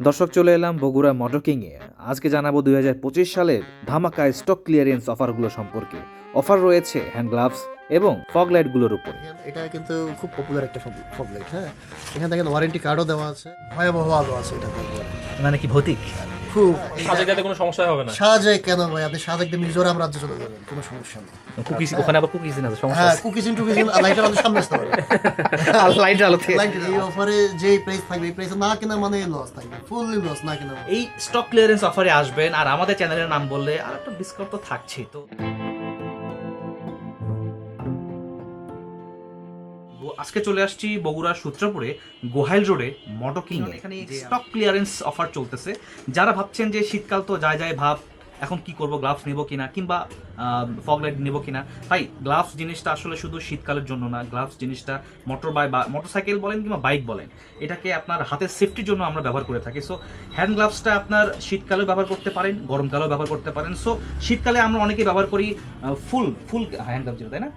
দর্শক চলে এলাম বগুড়া মোটর কিংয়ে আজকে জানাব দুই হাজার পঁচিশ সালের ধামাকায় স্টক ক্লিয়ারেন্স অফারগুলো সম্পর্কে। অফার রয়েছে হ্যান্ড গ্লাভস এবং ফগ লাইটগুলোর উপরে উপর। এটা কিন্তু খুব পপুলার একটা ফগ লাইট হ্যাঁ? এখানে দেখেন ওয়ারেন্টি কার্ডও দেওয়া আছে। ভয়াবহ আলো আছে এটা। মানে কি ভৌতিক? খুব কোনো সমস্যা হবে না। সাজেক কেন ভাই? আপনি সাজাক দিয়ে মিজোরাম রাজ্যে চলে যাবেন কোনো সমস্যা নেই। কুকিজ ওখানে আবার কুকিজ আছে সমস্যা হ্যাঁ টুকিজিন লাইটার আমাদের সামনে আসতে পারে। লাইট আলো থেকে। এই অফারে যে প্রাইস থাকবে এই প্রাইসে না কেনা মানে লস থাকবে ফুললি লস না কেনা। এই স্টক ক্লিয়ারেন্স অফারে আসবেন আর আমাদের চ্যানেলের নাম বললে আর একটা ডিসকাউন্ট তো থাকছেই তো। আজকে চলে আসছি বগুড়ার সূত্রপুরে গোহাইল রোডে মটকিং এখানে স্টক ক্লিয়ারেন্স অফার চলতেছে। যারা ভাবছেন যে শীতকাল তো যায় যায় ভাব এখন কি করব গ্লাভস নেব কিনা কিংবা ফগ লাইট নেব কিনা। ভাই গ্লাভস জিনিসটা আসলে শুধু শীতকালের জন্য না গ্লাভস জিনিসটা মোটর বাই বা মোটরসাইকেল বলেন কিংবা বাইক বলেন এটাকে আপনার হাতের সেফটির জন্য আমরা ব্যবহার করে থাকি। সো হ্যান্ড গ্লাভসটা আপনার শীতকালেও ব্যবহার করতে পারেন গরমকালেও ব্যবহার করতে পারেন। সো শীতকালে আমরা অনেকেই ব্যবহার করি ফুল ফুল হ্যান্ড গ্লাভস যেটা তাই না?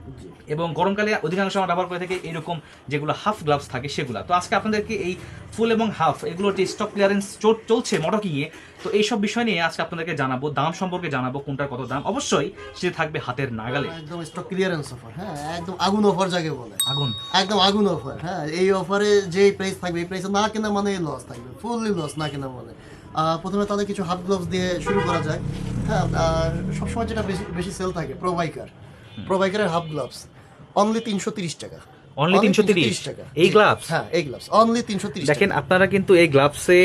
এবং গরমকালে অধিকাংশ আমরা ব্যবহার করে থাকি এরকম যেগুলো হাফ গ্লাভস থাকে সেগুলো। তো আজকে আপনাদেরকে এই ফুল এবং হাফ এগুলোর যে স্টক ক্লিয়ারেন্স চলছে মটকিংয়ে তো এইসব বিষয় নিয়ে আজকে আপনাদেরকে জানাব দাম সম্পর্কে জানাব কোনটার কত দাম। অবশ্যই সেটা থাকবে হাতের নাগালে। একদম স্টক ক্লিয়ারেন্স অফার হ্যাঁ একদম আগুন অফার যাকে বলে। আগুন? একদম আগুন অফার হ্যাঁ এই অফারে যেই প্রাইস থাকবে এই প্রাইসে না কেনা মানে লস থাকবে ফুললি লস না কেনা মানে। প্রথমে তাদের কিছু হাফ গ্লোভস দিয়ে শুরু করা যায় হ্যাঁ আর সবসময় যেটা বেশি বেশি সেল থাকে প্রোভাইকার প্রোভাইকারের হাফ গ্লাভস অনলি তিনশো তিরিশ টাকা। Only 330 টাকা। এই gloves? হ্যাঁ এই গ্লাভস অনলি তিনশো তিরিশ দেখেন আপনারা কিন্তু এই গ্লাভসে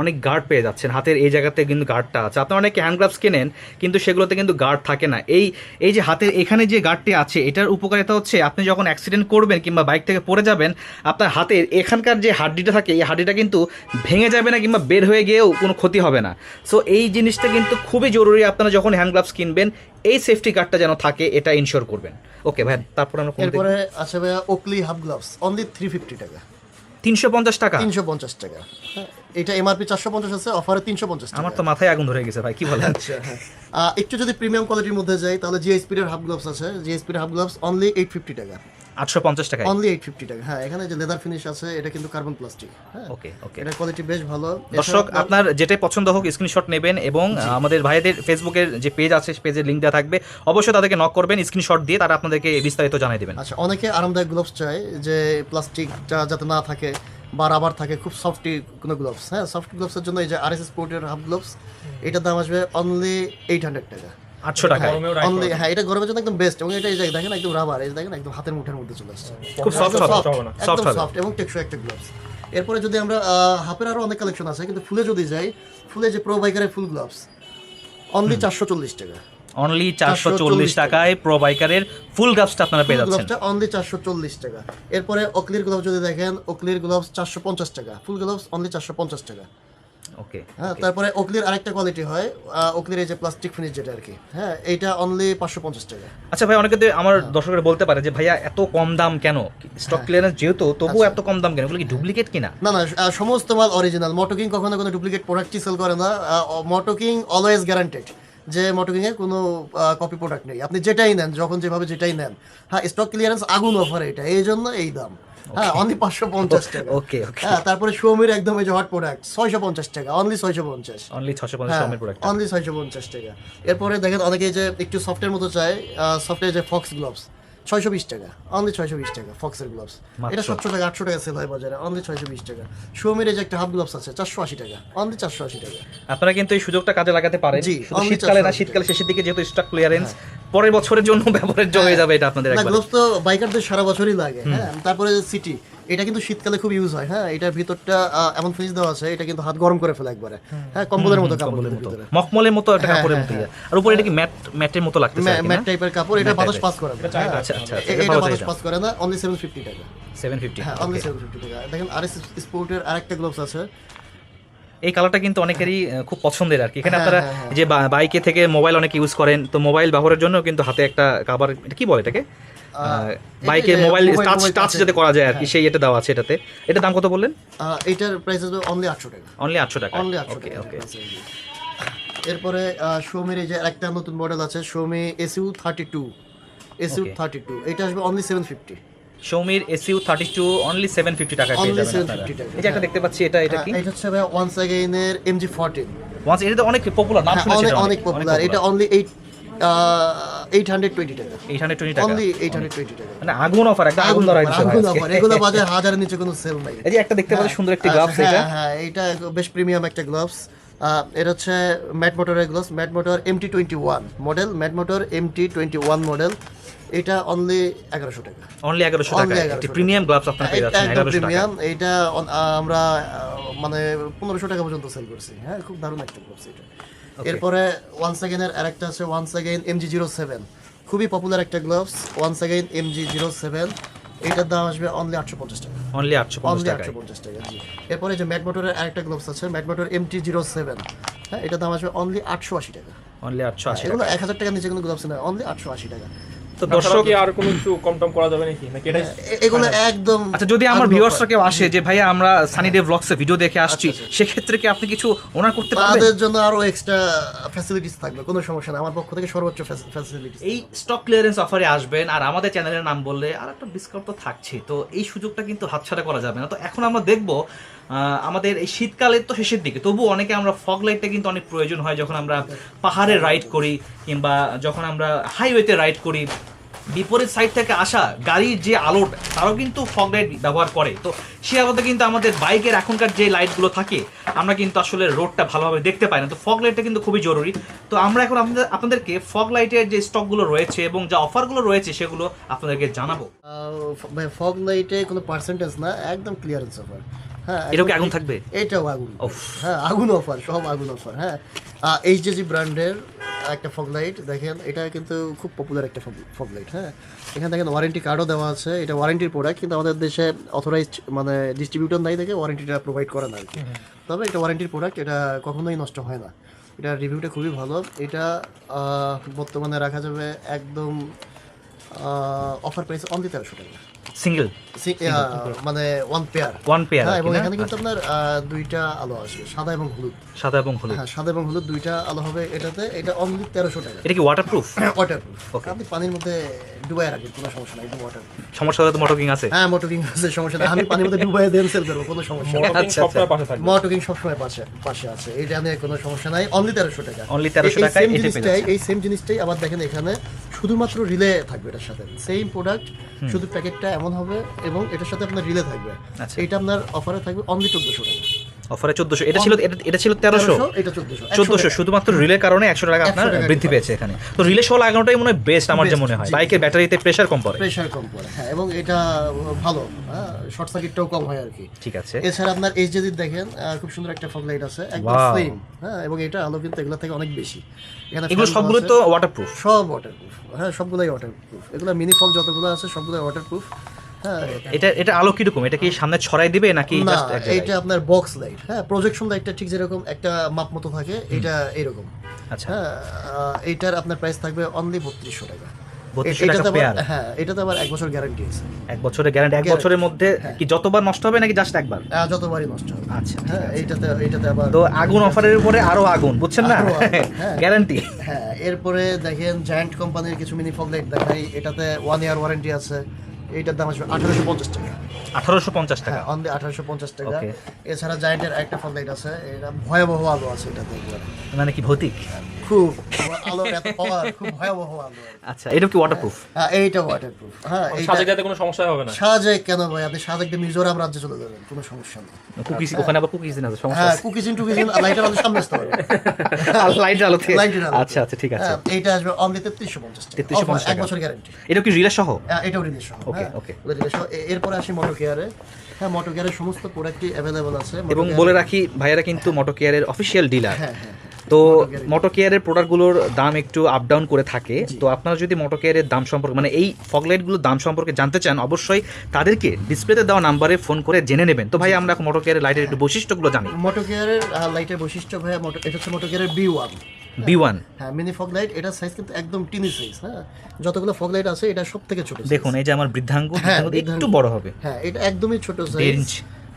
অনেক গার্ড পেয়ে যাচ্ছেন। হাতের এই জায়গাতে কিন্তু গার্ডটা আছে। আপনারা অনেকে হ্যান্ড গ্লাভস কেনেন কিন্তু সেগুলোতে কিন্তু গার্ড থাকে না। এই এই যে হাতের এখানে যে গার্ডটি আছে এটার উপকারিতা হচ্ছে আপনি যখন অ্যাক্সিডেন্ট করবেন কিংবা বাইক থেকে পড়ে যাবেন আপনার হাতের এখানকার যে হাড্ডিটা থাকে এই হাড্ডিটা কিন্তু ভেঙে যাবে না কিংবা বের হয়ে গিয়েও কোনো ক্ষতি হবে না। সো এই জিনিসটা কিন্তু খুবই জরুরি আপনারা যখন হ্যান্ড গ্লাভস কিনবেন এই সেফটি গার্ডটা যেন থাকে এটা ইনশোর করবেন। ওকে ভাই তারপর আমরা এরপরে আছে ভাইয়া Oakley half gloves only three fifty টাকা। তিনশো পঞ্চাশ টাকা? তিনশো পঞ্চাশ টাকা। এটা এমআরপি চারশো পঞ্চাশ আছে অফারে তিনশো পঞ্চাশ আমার তো মাথায় আগুন ধরে গেছে ভাই কি বলেন? আচ্ছা হ্যাঁ। একটু যদি প্রিমিয়াম কোয়ালিটির মধ্যে যাই তাহলে জিএসপির হাফ গ্লাভস আছে। জিএসপির half gloves only eight fifty টাকা। আটশো পঞ্চাশ টাকায়। অনলি এইট ফিফটি টাকা। হ্যাঁ এখানে যে লেদার ফিনিশ আছে এটা কিন্তু কার্বন প্লাস্টিক হ্যাঁ ওকে ওকে এটার কোয়ালিটি বেশ ভালো। দর্শক আপনার যেটাই পছন্দ হোক স্ক্রিনশট নেবেন এবং আমাদের ভাইদের ফেসবুকের যে পেজ আছে পেজের লিঙ্ক দেওয়া থাকবে। অবশ্যই তাদেরকে নক করবেন স্ক্রিনশট দিয়ে তারা আপনাদেরকে বিস্তারিত জানিয়ে দেবেন। আচ্ছা অনেকে আরামদায়ক গ্লোভস চায় যে প্লাস্টিকটা যাতে না থাকে বা রাবার থাকে খুব সফটি কোনো গ্লোভস হ্যাঁ সফট গ্লোভসের জন্য এই যে আর এস স্পোর্টের হাফ গ্লোভস এটার দাম আসবে অনলি এইট হান্ড্রেড টাকা। আটশো অনলি হ্যাঁ এটা গরমের জন্য একদম বেস্ট এবং এটা এই দেখেন একদম রাবার এই দেখেন একদম হাতের মুঠের মধ্যে চলে আসছে। খুব সফট একদম। সফট এবং টেকসই একটা গ্লাভস এরপরে যদি আমরা হাফের আরও অনেক কালেকশন আছে কিন্তু ফুলে যদি যাই ফুলে যে প্রো বাইকারের ফুল গ্লাভস অনলি চারশো চল্লিশ টাকা। অনলি চারশো চল্লিশ টাকায় প্রো বাইকারের ফুল গ্লাভসটা আপনারা পেয়ে যাচ্ছেন। গ্লাভসটা অনলি চারশো চল্লিশ টাকা। এরপরে অকলির গ্লাভস যদি দেখেন অকলির গ্লাভস চারশো পঞ্চাশ টাকা। ফুল গ্লাভস অনলি চারশো পঞ্চাশ টাকা। ওকে হ্যাঁ তারপরে অকলির আরেকটা কোয়ালিটি হয় আহ, অকলির এই যে প্লাস্টিক ফিনিশ যেটা আর কি হ্যাঁ এইটা অনলি পাঁচশো পঞ্চাশ টাকা। আচ্ছা ভাই অনেকে আমার হ্যাঁ। দর্শকরা বলতে পারে যে ভাইয়া এত কম দাম কেন? স্টক ক্লিয়ারেন্স যেহেতু তবুও এত কম দাম কেন? এগুলো কি ডুপ্লিকেট কিনা? না না সমস্ত মাল অরিজিনাল মোটোকিং কখনো কোনো ডুপ্লিকেট প্রোডাক্টই সেল করে না। মোটোকিং অলওয়েজ গ্যারান্টেড যে মোটোকিং এর কোনো কপি প্রোডাক্ট নেই। আপনি যেটাই নেন যখন যেভাবে যেটাই নেন। হ্যাঁ স্টক ক্লিয়ারেন্স আগুন অফার এটা। এই জন্য এই দাম। হ্যাঁ অনলি পাঁচশো পঞ্চাশ টাকা। ওকে ওকে হ্যাঁ তারপরে সোমির একদম এই যে হট প্রোডাক্ট ছয়শো পঞ্চাশ টাকা অনলি ছয়শো পঞ্চাশ। অনলি ছয়শো পঞ্চাশ হ্যাঁ প্রোডাক্ট অনলি ছয়শো পঞ্চাশ টাকা। এরপরে দেখেন অনেকে যে একটু সফটের মতো চায় সফটের যে ফক্স গ্লোভস ছয়শো বিশ টাকা অনলি ছয়শো বিশ টাকা ফক্সের গ্লোভস এটা সাতশো টাকা আটশো টাকা সেল হয় বাজারে অনলি ছয়শো বিশ টাকা। সুমির যে একটা হাফ গ্লোভস আছে চারশো আশি টাকা অনলি চারশো আশি টাকা। আপনারা কিন্তু এই সুযোগটা কাজে লাগাতে পারেন। জি, শীতকালে না শীতকালে শেষের দিকে যেহেতু স্টক ক্লিয়ারেন্স পরের বছরের জন্য ব্যবহারের জন্য হয়ে যাবে এটা আপনাদের গ্লোভস তো বাইকারদের সারা বছরই লাগে হ্যাঁ তারপরে সিটি এটা কিন্তু শীতকালে খুব ইউজ হয় হ্যাঁ? এটার ভিতরটা এমন ফিনিশ দেওয়া আছে এটা কিন্তু হাত গরম করে ফেলে একবারে। হ্যাঁ কম্বলের মতো কাপড়ের ভিতরে মখমলের মতো একটা হ্যাঁ, কাপড়ের হ্যাঁ, মতো ইয়ে। আর উপরে এটা কি ম্যাট ম্যাটের মতো লাগতেছে ম্যাট টাইপের কাপড় এটা বাতাস পাস করে না হ্যাঁ। আচ্ছা আচ্ছা এটা বাতাস পাস করে না অনলি সেভেন ফিফটি টাকা 750 হ্যাঁ অনলি okay. সেভেন ফিফটি টাকা দেখেন আর এস স্পোর্টের আরেকটা গ্লোভস আছে। এই কালারটা কিন্তু অনেকেরই খুব পছন্দের আর কি। এখানে হ্যাঁ, আপনারা হ্যাঁ, হ্যাঁ। যে বাইকে থেকে মোবাইল অনেক ইউজ করেন তো মোবাইল ব্যবহারের জন্য কিন্তু হাতে একটা কাবার এটা কি বলে এটাকে? বাইকে মোবাইল টাচ টাচ যাতে করা যায় আর কি সেই এটা দেওয়া আছে এটাতে। এটা দাম কত বললেন? আহ, এইটার প্রাইস আসবে অনলি আটশো টাকা। অনলি আটশো টাকা। অনলি আটশো ওকে ওকে এরপরে শোমির এই যে একটা নতুন মডেল আছে Shomi SU thirty two SU thirty two এটা আসবে only seven fifty Soumir SU thirty two only seven fifty টাকা পেয়ে যাবেন আপনারা। এই যে একটা দেখতে পাচ্ছি এটা এটা কি? হ্যাঁ, এটা হচ্ছে ভাই ওয়ান্স এগেইনের এমজি ফোরটিন ওয়ান্স এটা তো অনেক পপুলার নাম শুনেছি হ্যাঁ, অনেক অনেক পপুলার এটা only eight eight hundred twenty টাকা। এইট হান্ড্রেড টোয়েন্টি টাকা? অনলি এইট হান্ড্রেড টোয়েন্টি টাকা। মানে আগুন অফার একটা আগুন আগুন ধরাই offer, দিচ্ছে আগুন ভাই এগুলো বাজারে হাজারের নিচে কোনো সেল নাই। এই যে একটা দেখতে পাচ্ছি সুন্দর একটি গ্লাভস হ্যাঁ, এটা। হ্যাঁ এটা বেশ প্রিমিয়াম একটা গ্লাভস এটা হচ্ছে ম্যাট মোটরের gloves mat motor MT twenty one model mat motor MT twenty one model এটা অনলি এগারোশো টাকা। অনলি এগারোশো টাকা। একটি প্রিমিয়াম গ্লাভস আপনারা পেয়ে এটা যাচ্ছেন একদম এগারোশো টাকা। প্রিমিয়াম এটা আমরা মানে পনেরোশো টাকা পর্যন্ত সেল করছি। হ্যাঁ খুব দারুণ একটা গ্লাভস এটা। এরপরে ওয়ান সেকেন্ডের আরেকটা আছে one second MG zero seven খুবই পপুলার একটা gloves one second MG zero seven এটার দাম আসবে অনলি আটশো পঞ্চাশ টাকা। অনলি আটশো পঞ্চাশ অনলি আটশো পঞ্চাশ টাকা জি। এরপরে যে ম্যাট মোটরের আরেকটা গ্লোভস আছে mat motor MT zero seven হ্যাঁ এটার দাম আসবে অনলি আটশো আশি টাকা। অনলি আটশো আশি এগুলো এক হাজার টাকার নিচে কোনো গ্লোভস অনলি আটশো আশি টাকা। তো দর্শক আর কোনো একটু কম টম করা যাবে নাকি? নাকি এটাই এ- এগুলো একদম আচ্ছা যদি আমার ভিউয়ার্সরা কেউ আসে যে ভাইয়া আমরা সানি ডে ব্লগসে ভিডিও দেখে আসছি আচ্ছা, সেক্ষেত্রে কি আপনি কিছু ওনার করতে পারবেন? তাদের জন্য আরও এক্সট্রা ফ্যাসিলিটিস থাকবে কোনো সমস্যা না আমার পক্ষ থেকে সর্বোচ্চ ফ্যাসিলিটিস এই স্টক ক্লিয়ারেন্স অফারে আসবেন আর আমাদের চ্যানেলের নাম বললে আর একটা ডিসকাউন্ট তো থাকছে তো এই সুযোগটা কিন্তু হাতছাড়া করা যাবে না। তো এখন আমরা দেখব আহ, আমাদের এই শীতকালের তো শেষের দিকে তবু অনেকে আমরা ফগ লাইটটা কিন্তু অনেক প্রয়োজন হয় যখন আমরা পাহাড়ে রাইড করি কিংবা যখন আমরা হাইওয়েতে রাইড করি। বিপরীত সাইড থেকে আসা গাড়ির যে আলোটা তারাও কিন্তু ফগ লাইট ব্যবহার করে। তো সে আলোতে কিন্তু আমাদের বাইকের এখনকার যে লাইটগুলো থাকে আমরা কিন্তু আসলে রোডটা ভালোভাবে দেখতে পাই না। তো ফগ লাইটটা কিন্তু খুবই জরুরি। তো আমরা এখন আপনাদের আপনাদেরকে ফগ লাইটের যে স্টকগুলো রয়েছে এবং যা অফারগুলো রয়েছে সেগুলো আপনাদেরকে জানাব। ফগ লাইটে কোনো পার্সেন্টেজ না একদম ক্লিয়ারেন্স অফার হ্যাঁ এটাও কি আগুন থাকবে? এটাও আগুন। হ্যাঁ আগুন অফার সব আগুন অফার হ্যাঁ। এইচডিজি ব্র্যান্ডের একটা ফগ লাইট দেখেন এটা কিন্তু খুব পপুলার একটা ফগ লাইট হ্যাঁ? এখানে দেখেন ওয়ারেন্টি কার্ডও দেওয়া আছে এটা ওয়ারেন্টির প্রোডাক্ট কিন্তু আমাদের দেশে অথরাইজড মানে ডিস্ট্রিবিউটর নাই দেখে ওয়ারেন্টিটা প্রোভাইড করে না আর কি। তবে এটা ওয়ারেন্টির প্রোডাক্ট এটা কখনোই নষ্ট হয় না। এটা রিভিউটা খুবই ভালো। এটা বর্তমানে রাখা যাবে একদম অফার প্রাইস অনলি তেরোশো টাকা। সিঙ্গেল মানে ওয়ান পেয়ার ওয়ান পেয়ার হ্যাঁ এবং এখানে কিন্তু আপনার দুইটা আলো আসবে সাদা এবং হলুদ। সাদা এবং হলুদ। হ্যাঁ সাদা এবং হলুদ দুইটা আলো হবে এটাতে এটা অনলি তেরোশো টাকা। এটা কি ওয়াটারপ্রুফ ওয়াটারপ্রুফ আপনি পানির মধ্যে ডুবাই রাখবেন কোনো সমস্যা নাই ওয়াটারপ্রুফ সমস্যা হলে তো মোটরকিং আছে। হ্যাঁ মোটরিং আছে সমস্যা নেই। আমি পানির মধ্যে ডুবাই দেন সেল করব কোনো সমস্যা নেই। আচ্ছা, সবটাই পাশে সবসময় পাশে পাশে আছে এটা নিয়ে কোনো সমস্যা নাই। অনলি তেরোশো টাকা। Only 1300 এই- এই জিনিসটাই এই সেম জিনিসটাই আবার দেখেন এখানে শুধুমাত্র রিলে থাকবে এটার সাথে। সেম প্রোডাক্ট শুধু প্যাকেটটা এমন হবে এবং এটার সাথে আপনার রিলে থাকবে আচ্ছা। এটা আপনার অফারে থাকবে অনলি চোদ্দশো টাকা অফারে চোদ্দশো। এটা ছিল এটা- ছিল তেরোশো। চোদ্দশো। শুধুমাত্র রিলের কারণে একশো টাকা আপনার বৃদ্ধি পেয়েছে এখানে। তো রিলে সহ লাগানোটাই মনে হয় বেস্ট আমার যে মনে হয়। বাইকের ব্যাটারিতে প্রেশার কম পড়ে। প্রেশার কম পড়ে হ্যাঁ এবং এটা ভালো হ্যাঁ শর্ট সার্কিটটাও কম হয় আর কি ঠিক আছে। এছাড়া আপনার এইচডিডি দেখেন আহ, খুব সুন্দর একটা ফগ লাইট আছে একদম. স্লিম হ্যাঁ এবং এটা আলো কিন্তু এগুলো থেকে অনেক বেশি। এখানে এগুলো সবগুলো তো ওয়াটারপ্রুফ সব ওয়াটারপ্রুফ হ্যাঁ সবগুলোই ওয়াটারপ্রুফ এগুলো মিনি ফগ যতগুলো আছে সবগুলো ওয়াটারপ্রুফ হ্যাঁ এটা এটা আলো কীরকম? এটা কি সামনে ছড়াই দিবে নাকি? এটা আপনার বক্স লাইট হ্যাঁ প্রজেকশন লাইটটা ঠিক যেরকম একটা মাপ মতো থাকে এটা এরকম। আচ্ছা। হ্যাঁ এইটার আপনার প্রাইস থাকবে অনলি বত্রিশশো টাকা। 3200 এ- এটাতে টাকা আবার- পেয়ার হ্যাঁ এটাতে আবার এক বছর গ্যারান্টি আছে। এক বছরের গ্যারান্টি এক বছরের মধ্যে কি যতবার নষ্ট হবে নাকি জাস্ট একবার? যতবারই নষ্ট হবে। আচ্ছা হ্যাঁ আছে। এইটাতে এইটাতে আবার তো আগুন অফারের উপরে আরও আগুন বুঝছেন না? হ্যাঁ। গ্যারান্টি হ্যাঁ এরপরে দেখেন জায়ান্ট কোম্পানির কিছু মিনি ফগ লাইট দেখাই। এটাতে ওয়ান ইয়ার ওয়ারেন্টি আছে। এইটার দাম আসবে আঠারোশো পঞ্চাশ টাকা। আঠারোশো পঞ্চাশ টাকা? অন অনলি আঠারোশো পঞ্চাশ টাকা। এছাড়া জায়েন্টের একটা ফোন লাইট আছে এটা ভয়াবহ আলো আছে এটা একবারে। মানে কি ভৌতিক? খুব আলো এত পাওয়ার খুব ভয়াবহ আলো। আচ্ছা এটা কি ওয়াটারপ্রুফ হ্যাঁ এইটা ওয়াটারপ্রুফ হ্যাঁ যাতে কোনো সমস্যা হবে না। সাজেক কেন ভাই? আপনি সাজেক দিয়ে মিজোরাম রাজ্যে চলে যাবেন কোনো সমস্যা নেই। কুকিজ ওখানে আবার কুকিজ দিন আছে সমস্যা হ্যাঁ টুকিজিন লাইটার আলো সামনে আসতে পারবে লাইটের আলোতে লাইটের আলোতে। আচ্ছা আচ্ছা ঠিক আছে। হ্যাঁ, এইটা আসবে অনলি তেত্রিশশো পঞ্চাশ 3350 এক বছর গ্যারান্টি এটা কি রিলে সহ? এটাও রিলিজ সহ। Okay, হ্যাঁ, okay. সহ। এরপরে আসি মোটো কেয়ারে হ্যাঁ মোটো কেয়ারের সমস্ত প্রোডাক্টই অ্যাভেলেবল আছে। এবং বলে রাখি ভাইয়ারা কিন্তু মোটো কেয়ারের অফিসিয়াল ডিলার হ্যাঁ হ্যাঁ। তো মোটো কেয়ারের প্রোডাক্টগুলোর দাম একটু আপ ডাউন করে থাকে। তো আপনারা যদি মোটো কেয়ারের দাম সম্পর্কে মানে এই ফগলাইটগুলোর দাম সম্পর্কে জানতে চান অবশ্যই তাদেরকে ডিসপ্লেতে দেওয়া নাম্বারে ফোন করে জেনে নেবেন। তো ভাই আমরা এখন মোটো কেয়ারের লাইটের একটু বৈশিষ্ট্যগুলো জানি। মোটো কেয়ারের লাইটের বৈশিষ্ট্য ভাই এটা হচ্ছে মোটো কেয়ারের বি ওয়ান বি ওয়ান হ্যাঁ মিনি ফগ লাইট এটা সাইজ কিন্তু একদম টিনি সাইজ হ্যাঁ। যতগুলো ফগ লাইট আছে এটা সব থেকে ছোট দেখুন এই যে আমার বৃদ্ধাঙ্গ হ্যাঁ, একটু। বড় হবে। হ্যাঁ এটা একদমই ছোট সাইজ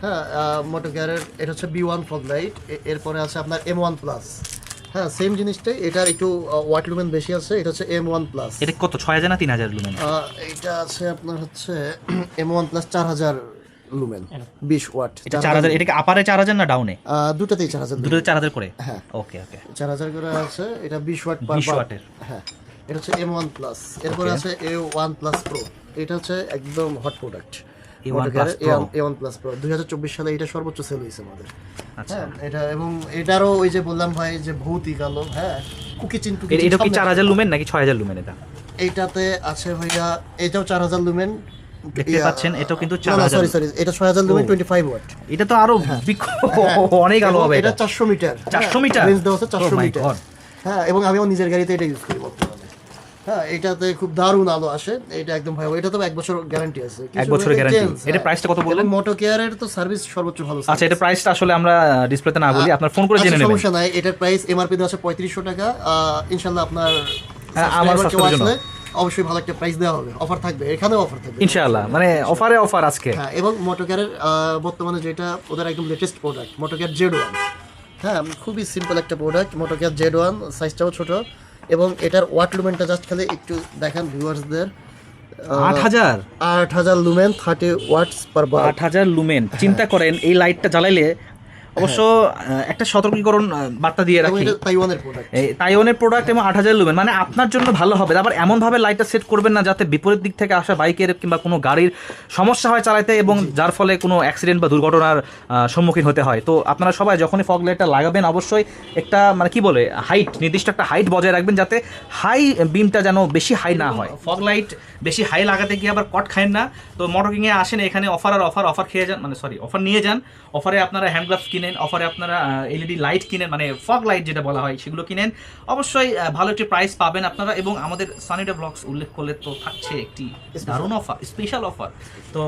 হ্যাঁ মোটো কেয়ারের এটা হচ্ছে বি ওয়ান ফগ লাইট এরপরে আছে আপনার এম ওয়ান প্লাস হ্যাঁ সেম জিনিসটাই। এটার একটু ওয়াট লুমেন বেশি আছে এটা হচ্ছে এম ওয়ান প্লাস এটা কত ছয় হাজার না তিন হাজার লুমেন এটা আছে আপনার হচ্ছে এম ওয়ান প্লাস চার হাজার লুমেন বিশ ওয়াট এটা চার হাজার এটা কি আপারে চার হাজার না ডাউনে দুটাতেই চার হাজার দুটো চার হাজার করে? হ্যাঁ। ওকে ওকে চার হাজার করে আছে এটা বিশ ওয়াট পার 20 ওয়াটের। হ্যাঁ এটা হচ্ছে এম ওয়ান প্লাস এরপরে আছে এ ওয়ান প্লাস প্রো এটা হচ্ছে একদম hot product A1 Plus Pro। A one plus pro দুই হাজার চব্বিশ সালে এটা সর্বোচ্চ সেল হয়েছে আমাদের। আচ্ছা। হ্যাঁ এটা এবং এটারও ওই যে বললাম ভাই যে ভৌতিক আলো হ্যাঁ কুকি চিন টুকি এটা- কি সব চার হাজার লুমেন নাকি ছয় হাজার লুমেন এটা? এইটাতে আছে ভাইয়া এটাও চার হাজার লুমেন দেখতে পাচ্ছেন, এটাও কিন্তু 4000 সরি সরি এটা ছয় হাজার লুমেন ওয়াট এটা তো আরও অনেক আলো হবে এটা। মিটার। 400 মিটার? রেঞ্জ দেওয়া আছে চারশো Oh মিটার। হ্যাঁ এবং আমি আমার নিজের গাড়িতে এটা ইউজ করি হ্যাঁ এটাতে খুব দারুণ আলো আসে। এটা একদম ভাই এটা তো এক বছর গ্যারান্টি আছে। এক বছরের guarantee। এটা price-টা কত বললেন? মোটো কেয়ারের তো সার্ভিস সর্বোচ্চ ভালো আচ্ছা এটা প্রাইসটা আসলে আমরা ডিসপ্লেতে না বলি আপনার ফোন করে আচ্ছা, জেনে নেবেন। সমস্যা নাই এটার প্রাইস এমআরপি দেওয়া আছে পঁয়ত্রিশশো টাকা। আহ, ইনশাল্লাহ আপনার হ্যাঁ, আমার কেউ। অবশ্যই ভালো একটা প্রাইস দেওয়া হবে। অফার থাকবে এখানেও অফার থাকবে। ইনশাআল্লাহ মানে অফারে অফার আজকে। হ্যাঁ এবং মোটোকারের বর্তমানে যেটা ওদের একদম latest product Motocar Z one হ্যাঁ খুবই সিম্পল একটা প্রোডাক্ট মোটোকার জেড ওয়ান সাইজটাও ছোট। এবং এটার ওয়াট লুমেনটা জাস্ট খালি একটু দেখান ভিউয়ার্সদের আট হাজার? আট হাজার লুমেন থার্টি ওয়াটস পার আট হাজার লুমেন। চিন্তা করেন এই লাইটটা জ্বালাইলে অবশ্য একটা সতর্কীকরণ বার্তা দিয়ে রাখি। তাইওয়ানের প্রোডাক্ট এই তাইওয়ানের প্রোডাক্ট এবং আট হাজার লুমেন মানে আপনার জন্য ভালো হবে। আবার এমনভাবে লাইটটা সেট করবেন না যাতে বিপরীত দিক থেকে আসা বাইকের কিংবা কোনো গাড়ির সমস্যা হয় চালাইতে এবং যার ফলে কোনো অ্যাক্সিডেন্ট বা দুর্ঘটনার সম্মুখীন হতে হয়। তো আপনারা সবাই যখনই ফগ লাইটটা লাগাবেন অবশ্যই একটা মানে কি বলে হাইট নির্দিষ্ট একটা হাইট বজায় রাখবেন যাতে হাই বিমটা যেন বেশি হাই না হয়। ফগ লাইট বেশি হাই লাগাতে গিয়ে আবার কট খায়েন না। তো মোটর কিংয়ে আসেন এখানে অফার আর অফার অফার খেয়ে যান মানে সরি অফার নিয়ে যান। অফারে আপনারা হ্যান্ড গ্লাভস কিনেন অফারে আপনারা এলইডি লাইট কিনেন মানে ফগ লাইট যেটা বলা হয় সেগুলো কিনেন। অবশ্যই ভালো একটি প্রাইস পাবেন আপনারা এবং আমাদের সানিডা ব্লগস উল্লেখ করলে তো থাকছে একটি দারুণ অফার স্পেশাল অফার তো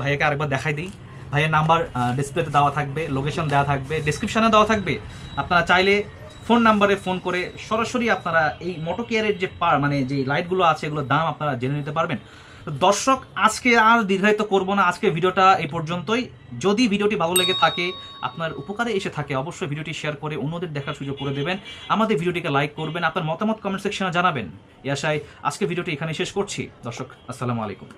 ভাইয়াকে আরেকবার দেখাই দিই। ভাইয়ের নাম্বার ডিসপ্লেতে দেওয়া থাকবে লোকেশন দেওয়া থাকবে ডিসক্রিপশনে দেওয়া থাকবে। আপনারা চাইলে ফোন নাম্বারে ফোন করে সরাসরি আপনারা এই মোটো কেয়ারের যে পার মানে যে লাইটগুলো আছে এগুলোর দাম আপনারা জেনে নিতে পারবেন। দর্শক, আজকে আর দীর্ঘায়িত করব না। আজকে ভিডিওটা এই পর্যন্তই। যদি ভিডিওটি ভালো লেগে থাকে, আপনার উপকারে এসে থাকে, অবশ্যই ভিডিওটি শেয়ার করে অন্যদের দেখার সুযোগ করে দেবেন। আমাদের ভিডিওটিকে লাইক করবেন, আপনার মতামত কমেন্ট সেকশনে জানাবেন। এ আশায় আজকে ভিডিওটি এখানে শেষ করছি। দর্শক, আসসালামু আলাইকুম।